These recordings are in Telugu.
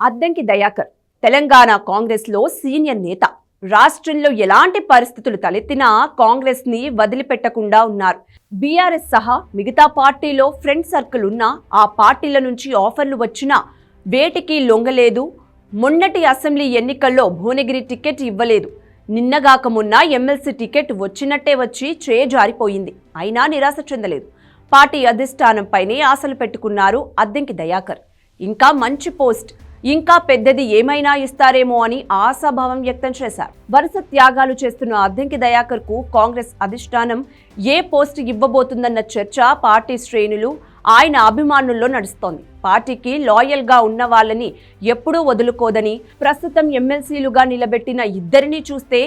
అద్దంకి దయాకర్ తెలంగాణ కాంగ్రెస్లో సీనియర్ నేత. రాష్ట్రంలో ఎలాంటి పరిస్థితులు తలెత్తినా కాంగ్రెస్ని వదిలిపెట్టకుండా ఉన్నారు. బీఆర్ఎస్ సహా మిగతా పార్టీలో ఫ్రెండ్ సర్కిల్ ఉన్నా ఆ పార్టీల నుంచి ఆఫర్లు వచ్చినా వేటికి లొంగలేదు. మొన్నటి అసెంబ్లీ ఎన్నికల్లో భువనగిరి టికెట్ ఇవ్వలేదు. నిన్నగాక మొన్న ఎమ్మెల్సీ టికెట్ వచ్చినట్టే వచ్చి చే జారిపోయింది అయినా నిరాశ చెందలేదు. పార్టీ అధిష్టానంపైనే ఆశలు పెట్టుకున్నారు అద్దెంకి దయాకర్. ఇంకా మంచి పోస్ట్ ఇంకా పెద్దది ఏమైనా ఇస్తారేమో అని ఆశాభావం వ్యక్తం చేశారు. వరుస త్యాగాలు చేస్తున్న అద్దెంకి దయాకర్కు కాంగ్రెస్ అధిష్టానం ఏ పోస్ట్ ఇవ్వబోతుందన్న చర్చ పార్టీ శ్రేణులు ఆయన అభిమానుల్లో నడుస్తోంది. పార్టీకి లాయల్గా ఉన్న వాళ్ళని ఎప్పుడూ వదులుకోదని ప్రస్తుతం ఎమ్మెల్సీలుగా నిలబెట్టిన ఇద్దరిని చూస్తే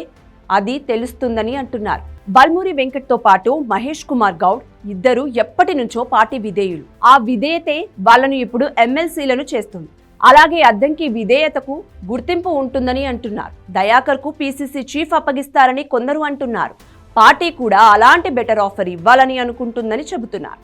అది తెలుస్తుందని అంటున్నారు. బల్మూరి వెంకట్తో పాటు మహేష్ కుమార్ గౌడ్ ఇద్దరు ఎప్పటి నుంచో పార్టీ విధేయులు. ఆ విధేయతే వాళ్ళను ఇప్పుడు ఎమ్మెల్సీలను చేస్తుంది. అలాగే అద్దంకి విధేయతకు గుర్తింపు ఉంటుందని అంటున్నారు. దయాకర్కు పీసీసీ చీఫ్ అప్పగిస్తారని కొందరు అంటున్నారు. పార్టీ కూడా అలాంటి బెటర్ ఆఫర్ ఇవ్వాలని అనుకుంటుందని చెబుతున్నారు.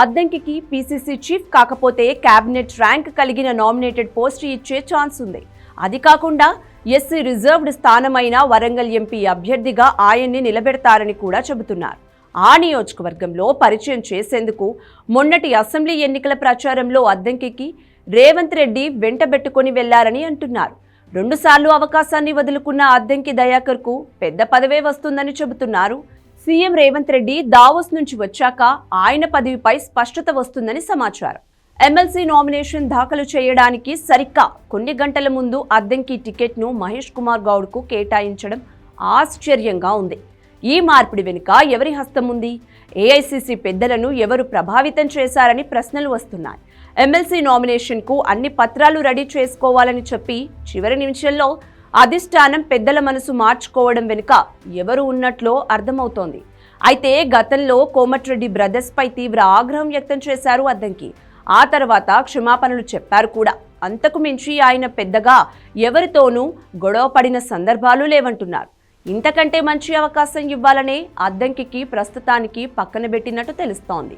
అద్దంకికి పీసీసీ చీఫ్ కాకపోతే క్యాబినెట్ ర్యాంక్ కలిగిన నామినేటెడ్ పోస్ట్ ఇచ్చే ఛాన్స్ ఉంది. అది కాకుండా ఎస్సీ రిజర్వ్డ్ స్థానమైన వరంగల్ ఎంపీ అభ్యర్థిగా ఆయన్ని నిలబెడతారని కూడా చెబుతున్నారు. ఆ నియోజకవర్గంలో పరిచయం చేసేందుకు మొన్నటి అసెంబ్లీ ఎన్నికల ప్రచారంలో అద్దంకికి రేవంత్ రెడ్డి వెంటబెట్టుకొని వెళ్ళారని అంటున్నారు. రెండుసార్లు అవకాశాన్ని వదులుకున్న అద్దంకి దయాకర్కు పెద్ద పదవే వస్తుందని చెబుతున్నారు. సీఎం రేవంత్ రెడ్డి దావోస్ నుంచి వచ్చాక ఆయన పదవిపై స్పష్టత వస్తుందని సమాచారం. ఎమ్మెల్సీ నామినేషన్ దాఖలు చేయడానికి సరిగ్గా కొన్ని గంటల ముందు అద్దెంకి టికెట్ను మహేష్ కుమార్ గౌడ్కు కేటాయించడం ఆశ్చర్యంగా ఉంది. ఈ మార్పిడి వెనుక ఎవరి హస్తం ఉంది? ఏఐసిసి పెద్దలను ఎవరు ప్రభావితం చేశారని ప్రశ్నలు వస్తున్నాయి. ఎమ్మెల్సీ నామినేషన్కు అన్ని పత్రాలు రెడీ చేసుకోవాలని చెప్పి చివరి నిమిషంలో అధిష్టానం పెద్దల మనసు మార్చుకోవడం వెనుక ఎవరు ఉన్నట్లో అర్థమవుతోంది. అయితే గతంలో కోమటిరెడ్డి బ్రదర్స్పై తీవ్ర ఆగ్రహం వ్యక్తం చేశారు అద్దంకి. ఆ తర్వాత క్షమాపణలు చెప్పారు కూడా. అంతకు మించి ఆయన పెద్దగా ఎవరితోనూ గొడవ పడిన సందర్భాలు లేవంటున్నారు. ఇంతకంటే మంచి అవకాశం ఇవ్వాలనే అద్దంకికి ప్రస్తుతానికి పక్కన పెట్టినట్టు తెలుస్తోంది.